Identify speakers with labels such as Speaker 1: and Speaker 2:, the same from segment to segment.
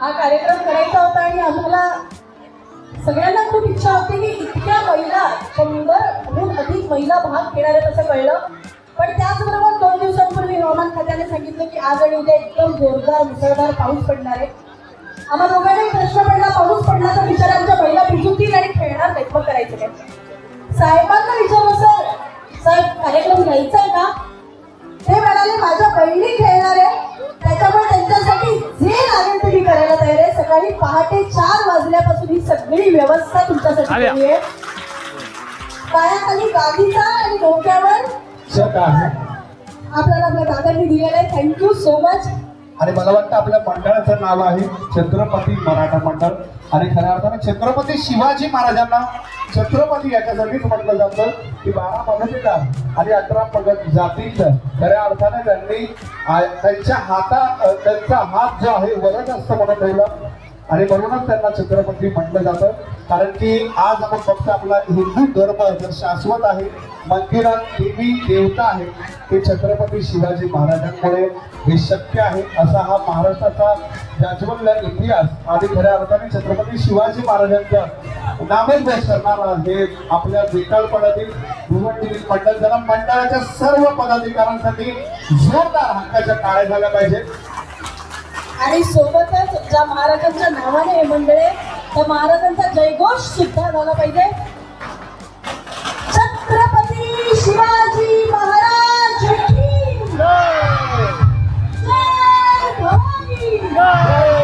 Speaker 1: हा कार्यक्रम करायचा होता आणि आम्हाला सगळ्यांना खूप इच्छा होती की इतक्या महिला शंभरहून अधिक महिला भाग घेणार आहेत असं कळलं. पण त्याचबरोबर दोन दिवसांपूर्वी हवामान खात्याने सांगितलं की आज आणि उद्या एकदम जोरदार मुसळधार पाऊस पडणार आहे. आम्हा दोघांना एक प्रश्न पडला पाऊस पडला तर विचारांच्या महिला भिजूतील आणि खेळणार नाहीत मग करायचं काय? साहेबांना विचारलं सर साहेब कार्यक्रम घ्यायचा आहे का? ते म्हणाले माझ्या बहिणी खेळणार आहे. त्याच्यामुळे त्यांच्यासाठी जे लागेल ते मी करायला तयार आहे. सकाळी पहाटे चार वाजल्यापासून ही सगळी व्यवस्था तुमच्यासाठी. केली आहे. पायाखाली गादीचा आणि डोक्यावर आपल्याला आपल्या दादांनी दिलेलं आहे. थँक्यू सो मच
Speaker 2: आणि मला वाटतं आपल्या मंडळाचं नाव आहे छत्रपती मराठा मंडळ. आणि खऱ्या अर्थाने छत्रपती शिवाजी महाराजांना छत्रपती याच्यासाठीच म्हटलं जातं. की बारा पद्धतीला आणि अठरा पगत जातीत खऱ्या अर्थाने त्यांनी त्यांच्या हाता त्यांचा हात जो आहे वरच असतं म्हणून ठेवला आणि म्हणूनच त्यांना छत्रपती म्हटलं जातं. कारण की आज आपण फक्त आपला हिंदू धर्म जर शाश्वत आहे मंदिरात देवी देवता आहे ते छत्रपती शिवाजी महाराजांमुळे हे शक्य आहे. असा हा महाराष्ट्राचा जाज्वल्य इतिहास आणि खऱ्या अर्थाने छत्रपती शिवाजी महाराजांच्या नामच करणारा हे आपल्या विकालपणातील भिवंडी मंडळ जरा मंडळाच्या सर्व पदाधिकाऱ्यांसाठी जोरदार हक्काच्या टाळ्या झाल्या पाहिजेत.
Speaker 1: आणि सोबतच ज्या महाराजांच्या नावाने हे मंडळ आहे त्या महाराजांचा जयघोष सुद्धा झाला पाहिजे. छत्रपती शिवाजी महाराज की जय भवानी.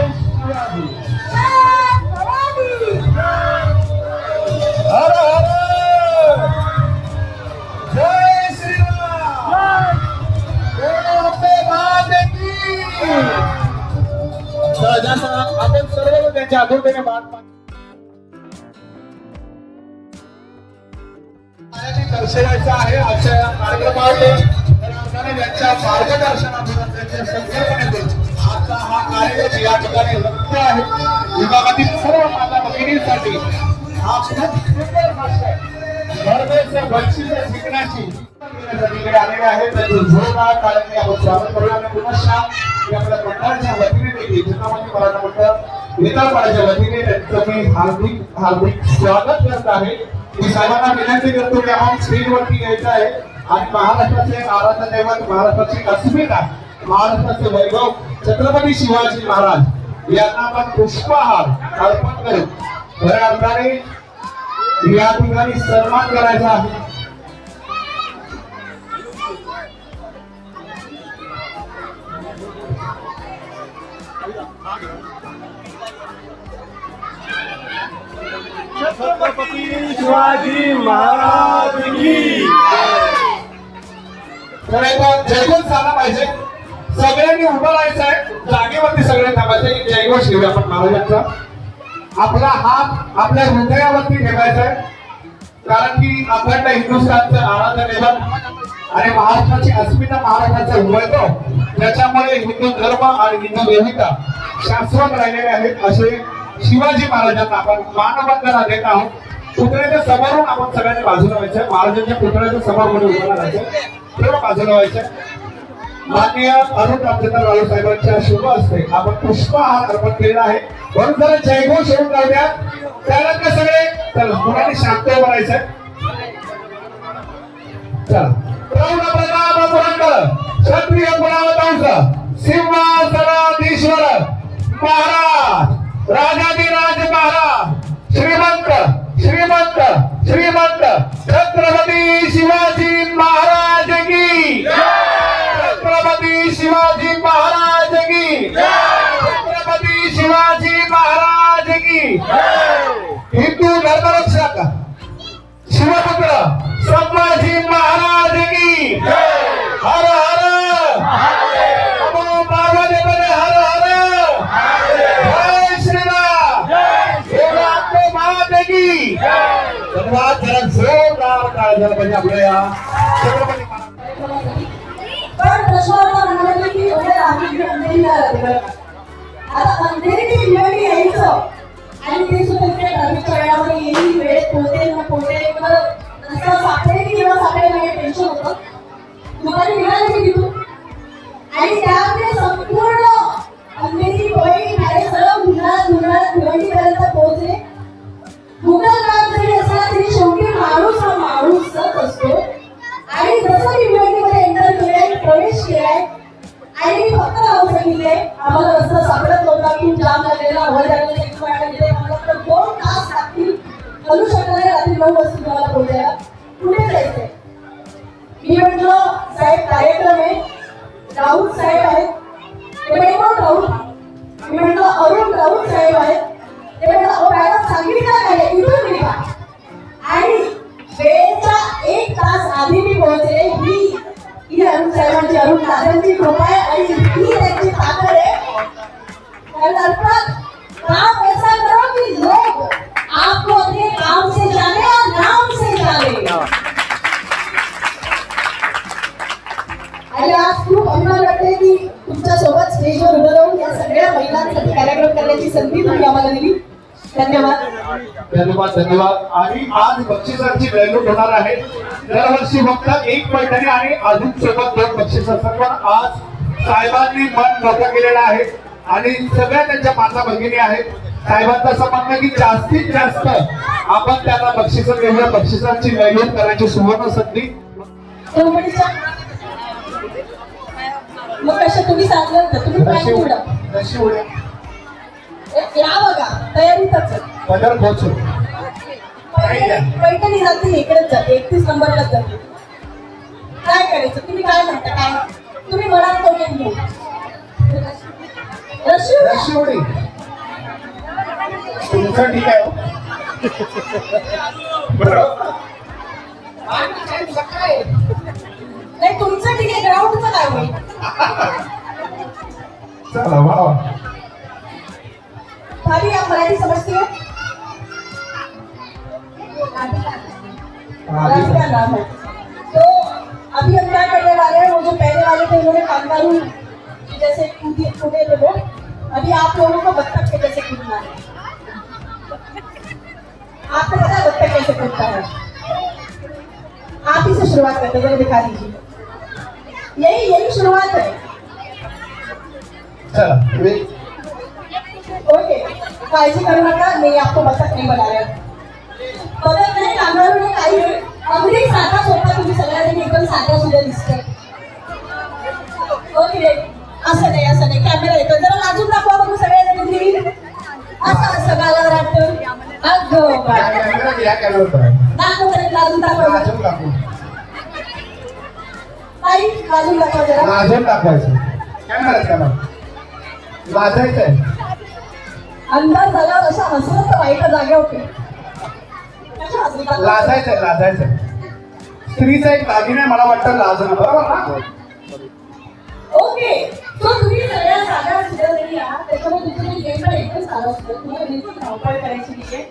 Speaker 2: त्यांच्या आतुरतेने वाट पाहतो दर्शवायचं आहे आजच्या या कार्यक्रमामध्ये त्यांच्या मार्गदर्शनातून त्यांच्या संकल्पनेतून आजचा हा कार्यक्रम या ठिकाणी रक्त आहे. विभागातील सर्व माता भगिनींसाठी हा खूप सुंदर गोष्ट आहे. धर्मेचं बक्षीस आलेले आहेत. त्यांचं जोरदार आपण स्वागत करूया. आणि आपल्या मंडळाच्या वतीने देखील मराठा मंडळ वतीने त्यांचं मी हार्दिक हार्दिक स्वागत करत आहे. मी विनंती करतो की आपण स्क्रीनवरती यायचं आहे. आणि महाराष्ट्राचे आराध्य दैवत महाराष्ट्राची अस्मिता महाराष्ट्राचे वैभव छत्रपती शिवाजी महाराज यांना आपण पुष्पहार अर्पण करू. खऱ्या अर्थाने या ठिकाणी सन्मान करायचा आहे.
Speaker 3: छत्रपती शिवाजी महाराज की
Speaker 2: तर एकदा जयघोष झाला पाहिजे. सगळ्यांनी उभं राहायचं आहे. जागेवरती सगळे थांबायचे. की जयघोष घेऊया आपण महाराजांचा. आपला हात आपल्या हृदयावरती ठेवायचा आहे. कारण की अखंड हिंदुस्थानचं आराधन दैवत आणि महाराष्ट्राची अस्मिता महाराष्ट्राचा वैभव त्याच्यामुळे हिंदू धर्म आणि हिंदू देविका शाश्वत राहिलेले आहेत. असे शिवाजी महाराजांना आपण मानवंदना देत आहोत. पुतळ्याच्या समोरून आपण सगळ्यांनी बाजूला व्हायचं. महाराजांच्या पुतळ्याच्या समोर म्हणून उभं राहायचं. तेवढं बाजूला व्हायचं. माननीय अरुण रामचंद्र लालू साहेबांच्या शुभ असते आपण पुष्पहार अर्पण केलेला आहे. म्हणून जरा जयघोष होऊन जाऊया त्यानंतर सगळे चला मुलांनी शांत उभं चला. प्रौढ प्रताप पुरंदर क्षत्रिय गुणावतांश सिंहासनाधीश्वर महाराज राजाधिराज महाराज श्रीमंत श्रीमंत श्रीमंत. शिवपुत्र संभाजी महाराज की हर हर. हर हर. जोरदार टाळ्या झाला पाहिजे आपल्या छत्रपती
Speaker 1: पण प्रश्न होता म्हणाले की एवढे आम्ही आता अंधेरी यायचं. आणि ते सुद्धा इकडे येईल वेळेत पोहोचेल पोहोचेल तेव्हा सापडले की तेव्हा सापडायला काही टेन्शन होतं? दुपारी निघाले मी तिथून. आणि त्यामध्ये संपूर्ण अंधेरी कोळी नाळे सगळं उन्हाळ्यात उन्हाळ्यात भिवंडीपर्यंत पोहोचले. गुगल मॅप जरी असला तरी शेवटी माणूस हा माणूसच असतो. आणि जसं मी भिवंडीमध्ये एंटर केलाय प्रवेश केलाय आणि मी फक्त नाव सांगितले आम्हाला रस्ता सापडत नव्हता खूप जाम झालेला हवा झालेला एक वाटलं तिथे आम्हाला कोण तास लागतील. हलू शकणार रात्री नऊ वाजता. धन्यवाद
Speaker 2: धन्यवाद. आणि आज बक्षिसांची व्हॅल्यू होणार आहे दरवर्षी फक्त एक पैठणी आणि अजून सोबत दोन बक्षीस असतात पण आज साहेबांनी मन मोठं केलेलं आहे. आणि सगळ्या त्यांच्या माता भगिनी आहेत. साहेबांचं असं म्हणणं की जास्तीत जास्त आपण त्यांना बक्षिस देऊया. बक्षिसांची व्हॅल्यू करायची सुवर्ण संधी.
Speaker 1: मग कशा तुम्ही सांगलं होतं तुम्ही निवडा या बघा तयारीतच.
Speaker 2: पदर पोचू
Speaker 1: पैठणी जाते इकडेच जाते. एकतीस नंबरलाच जाते. काय करायचं? तुम्ही काय म्हणता? काय? तुम्ही म्हणाल तो घेऊन घेऊ
Speaker 2: तुमचं ठीक आहे हो. बरोबर
Speaker 1: नाही तुमचं ठीक आहे ग्राउंडचं काय होईल?
Speaker 2: चला वा वा
Speaker 1: भाभी आप मराठी समझती का नाम है। तो अभी हम क्या करने वाले हैं वो जो पहले वाले थे उन्होंने कांगारू जैसे कूदे कूदे थे वो। अभी आप लोगों को बत्तख के जैसे कूदना है। आपको पता है बत्तख कैसे कूदता है? आप ही से शुरुआत करते हैं जरा दिखा दीजिए। यही यही शुरुआत है। ओके। काळजी करू नका मी आपको बतक नाही बना रहे सोपा तुम्ही सगळ्यांनी एकदम साधा सुद्धा दिसतोय. ओके असं नाही असं नाही. कॅमेरा येतो जरा लाजून दाखवा बघू सगळ्यांना तुम्ही असं असं गाला वाटतं. दाखव तरी लाजून दाखवा. ताई लाजून दाखवा. जरा.
Speaker 2: लाजून दाखवायचं. कॅमेरा
Speaker 1: अंदाज अशा वाईट जागे होते. कशा हसली
Speaker 2: स्त्रीचा एक दागिने मला वाटतं लाजणं बरोबर ना?
Speaker 1: ओके. सो तुम्ही सगळ्या साध्या सुद्धा जरी आहात त्याच्यामुळे तुमचं जे गेम पण एकदम साधं असतं. तुम्हाला बिलकुल धावपळ करायची नाही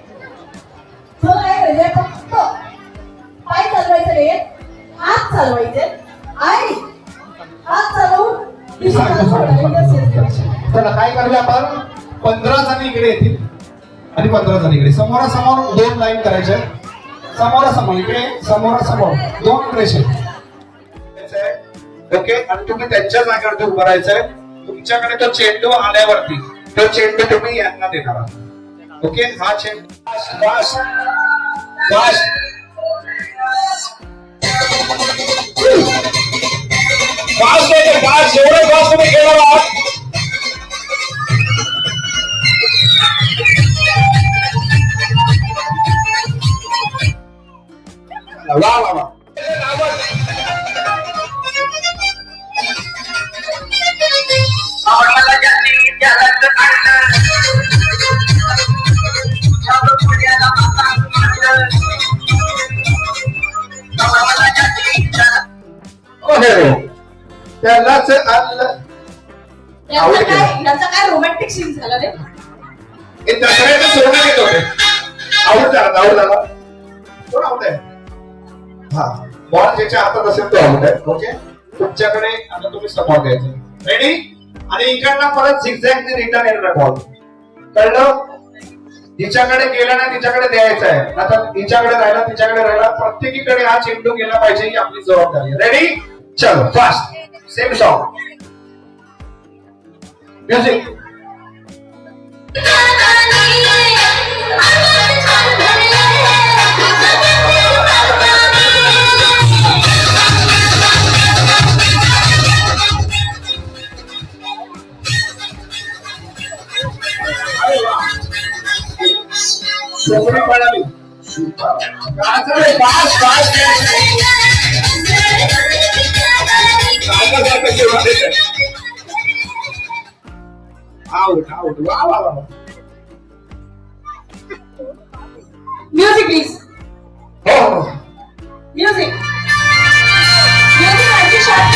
Speaker 1: तो काय फक्त पाय चालवायचं नाही हात चालवायचे. आणि हात चालवून दिशा.
Speaker 2: चला काय करूया आपण? पंधरा जण इकडे येतील. आणि पंधरा जण इकडे. समोरासमोर दोन लाईन करायच्या समोरासमोर इकडे समोरासमोर दोन रेषे ओके आणि तुम्ही त्यांच्या जागेवरती उभं राहायचंय. तुमच्याकडे तो चेंडू आल्यावरती तो चेंडू तुम्ही यांना देणार आहात. ओके हा चेंडू. फास्ट फास्ट फास्ट आहे फास्ट एवढं फास्ट तुम्ही खेळणार आहात.
Speaker 4: जाती जगात
Speaker 2: ओके त्यालाच आणलं
Speaker 1: याचा
Speaker 2: आवडते.
Speaker 1: काय याचा काय रोमॅन्टिक सीन झाला रे?
Speaker 2: हे दसऱ्याचं सोनं येत होते आवड झाला आवड झाला कोण आवड आहे हा. बॉल ज्याच्या हातात असेल तो आउट आहे. ओके तुमच्याकडे आता तुम्ही समोर द्यायचं. रेडी आणि इकडनं परत झिगझॅग रिटर्न येणार बॉल कळलं? तिच्याकडे गेला ना तिच्याकडे द्यायचा आहे. आता तिच्याकडे राहिला तिच्याकडे राहिला प्रत्येकीकडे हा चेंडू गेला पाहिजे ही आपली जबाबदारी रेडी चलो फास्ट सेम सॉन्ग म्युझिक सोपडी पळाली काजळे पाच पाच. आऊट आऊट वा वा वा
Speaker 1: म्युझिक प्लीज
Speaker 2: हो
Speaker 1: म्युझिक म्युझिक आणखी शॉर्ट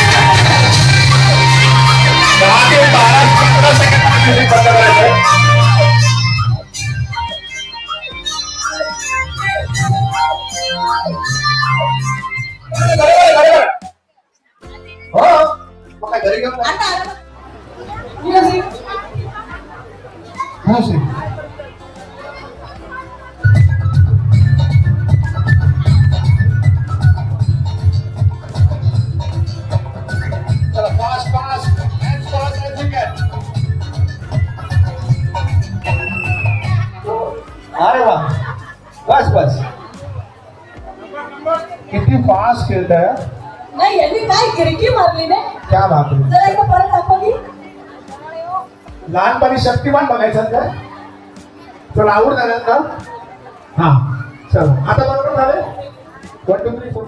Speaker 2: दहा ते बारा पंधरा सेकंद खेळताय
Speaker 1: नाही यांनी काय गिरकी मारली नाही?
Speaker 2: क्या बात आहे
Speaker 1: जरा एकदा परत दाखवली.
Speaker 2: लहानपणी शक्तिमान बघायचं का? चला आवड झालं का? हा चल. आता बरोबर झाले? वन टू थ्री फोर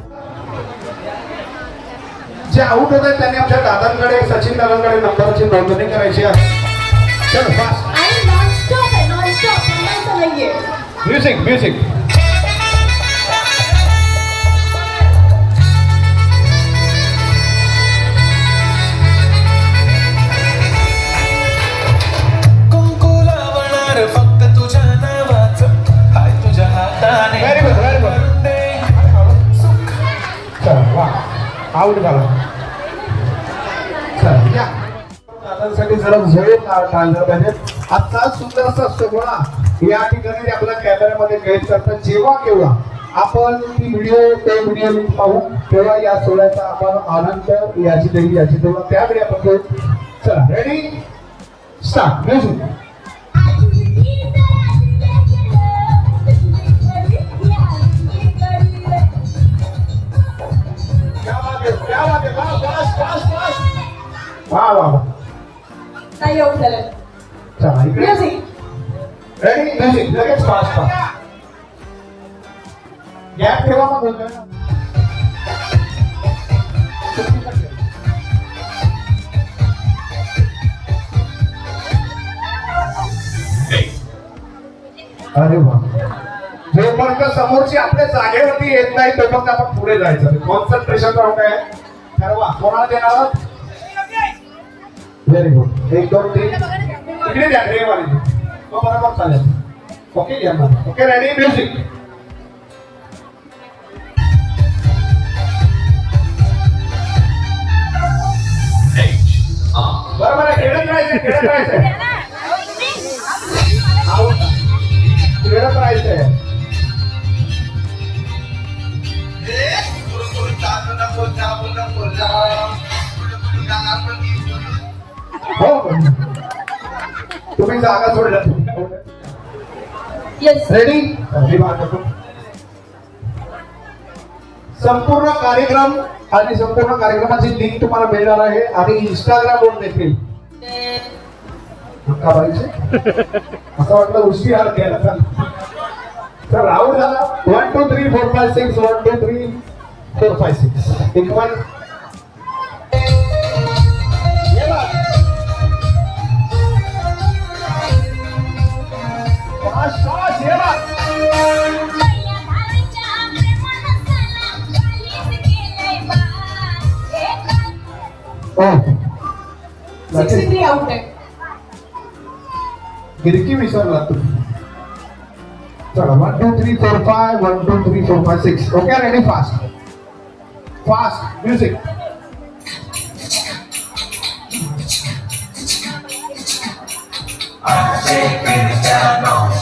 Speaker 2: जे आऊट होत आहेत त्यांनी आमच्या दादांकडे सचिन दादांकडे नंबरची नोंदणी करायची आहे. चल फास्ट
Speaker 1: आणि नॉनस्टॉप आहे नॉनस्टॉप थांबायचं नाहीये.
Speaker 2: म्युझिक म्युझिक आऊट झाला. चल. या दादांसाठी जरा झोळ टाळलं पाहिजे. आजचा सुंदर असा सोहळा या ठिकाणी आपल्या कॅमेऱ्यामध्ये कैद करतात जेव्हा केव्हा आपण ती व्हिडिओ ते व्हिडिओ पाहू तेव्हा या सोहळ्याचा आपण आनंद याची देवी याची तेव्हा त्यावेळी आपण घेऊ. चला रेडी स्टार्ट म्युझिक बात है क्या बात है वाह फास्ट फास्ट फास्ट वाह वाह वाह
Speaker 1: नाही येऊ झालं
Speaker 2: चला इकडे
Speaker 1: म्युझिक
Speaker 2: रेडी म्युझिक लगेच फास्ट फास्ट गॅप ठेवा मग बोलतोय अरे वा जोपर्यंत समोरची आपल्या जागेवरती येत नाही तोपर्यंत आपण पुढे जायचं. कॉन्सन्ट्रेशन राहून काय ठरवा कोणाला देणार आहात? व्हेरी गुड एक दोन तीन. इकडे द्या रे वाली तो बरोबर चालेल. ओके घ्या ओके रेडी म्युझिक जागा सोडल्या. रेडी संपूर्ण कार्यक्रम आणि संपूर्ण कार्यक्रमाची लिंक तुम्हाला मिळणार आहे. आणि इंस्टाग्राम वर देखील. असं वाटलं उशी हार घ्यायला. तर राऊंड झाला. One two three four five six one two three four five six एक वन गिरकी विसरला तुम्ही चला one two three four five one two three four five six okay ready fast fast music क्या तिकडे हा, वा, वा.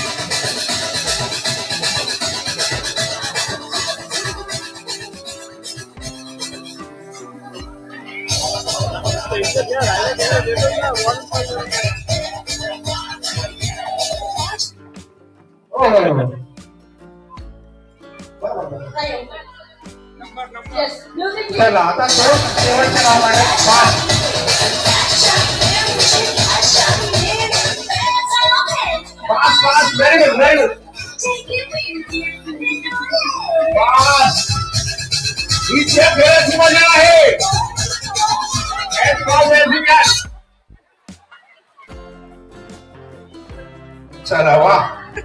Speaker 2: हो बरोबर, बरोबर.
Speaker 1: Yes, music please.
Speaker 2: चला आता दोन शेवटचे नाव आहे पाच पाच पाच व्हेरी गुड व्हेरी गुड पाच ही त्या खेळाची मजा आहे चला वा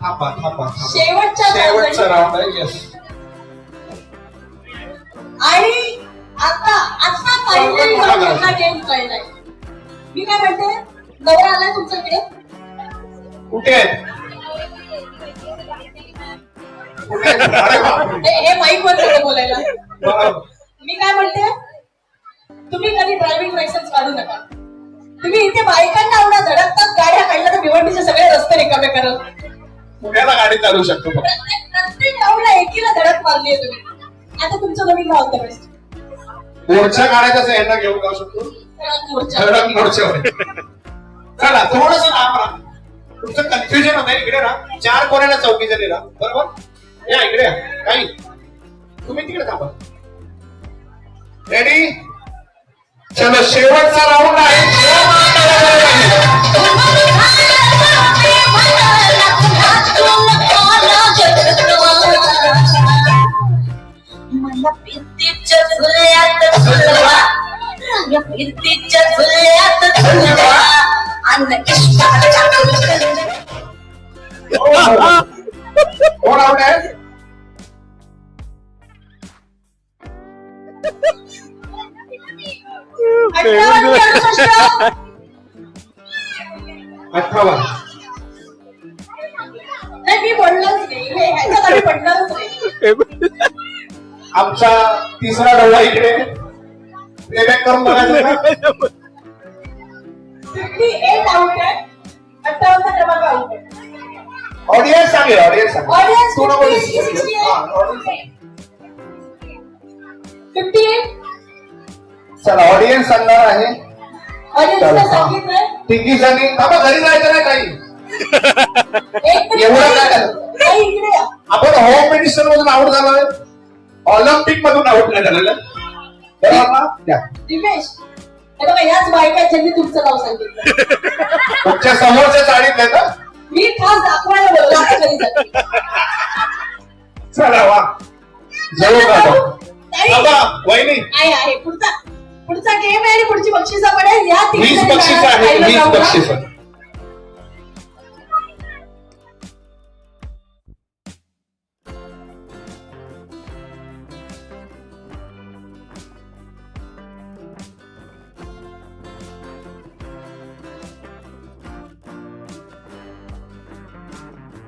Speaker 2: थांबा थांबा थांबा.
Speaker 1: शेवटच्या
Speaker 2: शेवटचा
Speaker 1: round
Speaker 2: राऊंड आहे येस
Speaker 1: आणि आता आता गेम कळलाय. मी काय म्हणते? नवरा आलाय तुमच्याकडे?
Speaker 2: कुठे कुठे आहेत? अरे बापरे.
Speaker 1: हे- हे माईक वर बोलायला. मी काय म्हणते? तुम्ही कधी ड्रायव्हिंग लायसन्स काढू नका. तुम्ही इथे बायकांना एवढा धडकतात गाड्या काढल्या तर भिवंडीचे सगळे रस्ते रिकामे करत
Speaker 2: पुण्याला गाडी चालू शकतो.
Speaker 1: प्रत्येक एवढा एकीला धडक मारली आहे तुम्ही. आता तुमचं नवीन नाव होतं बेस्ट
Speaker 2: मोर्चा काढायचं यांना घेऊन जाऊ शकतो. धडक मोर्चावर. चला थोडस लांब राहा. तुमचं कन्फ्युजन होत इकडे राहा. चार कोण्याला चौकी जणी राहा. बरोबर? या इकडे या. काही. तुम्ही तिकडे थांबा. रेडी चलो शेवटचा राऊंड आहे
Speaker 1: अठ्ठावन्न ते अडुसष्ट.
Speaker 2: अठ्ठावन्न
Speaker 1: नाही मी बोललोच नाही हे ह्याच्यात आम्ही पडणारच नाही
Speaker 2: आमचा तिसरा डोळा इकडे प्लेबॅक करून बघायचं का?
Speaker 1: फिफ्टी एट आउट आहे अठ्ठावन्न क्रमांक आउट आहे
Speaker 2: ऑडियन्स सांगेल ऑडियन्स सांगेल
Speaker 1: Audience
Speaker 2: तू नको
Speaker 1: 50,
Speaker 2: discuss करू.
Speaker 1: 68.
Speaker 2: हा, audience सांगेल.
Speaker 1: फिफ्टी एट
Speaker 2: चला ऑडियन्स सांगणार आहे. तिघीजणी थांबा घरी जायचं नाही काही. एवढं काय. आपण होम मिनिस्टर मधून आउट झालोय ऑलिम्पिक मधून आउट नाही झालेलं.
Speaker 1: तुमचं नाव सांगितलं.
Speaker 2: तुमच्या समोरच्या चाळीत आहे ना
Speaker 1: मी खास दाखवायला.
Speaker 2: चला वा. जरूर वहिनी.
Speaker 1: आहे आहे पुढचा. पुढचा गेम आहे आणि पुढची बक्षिसा पडेल या
Speaker 2: वीस बक्षीस आहे वीस. बक्षीस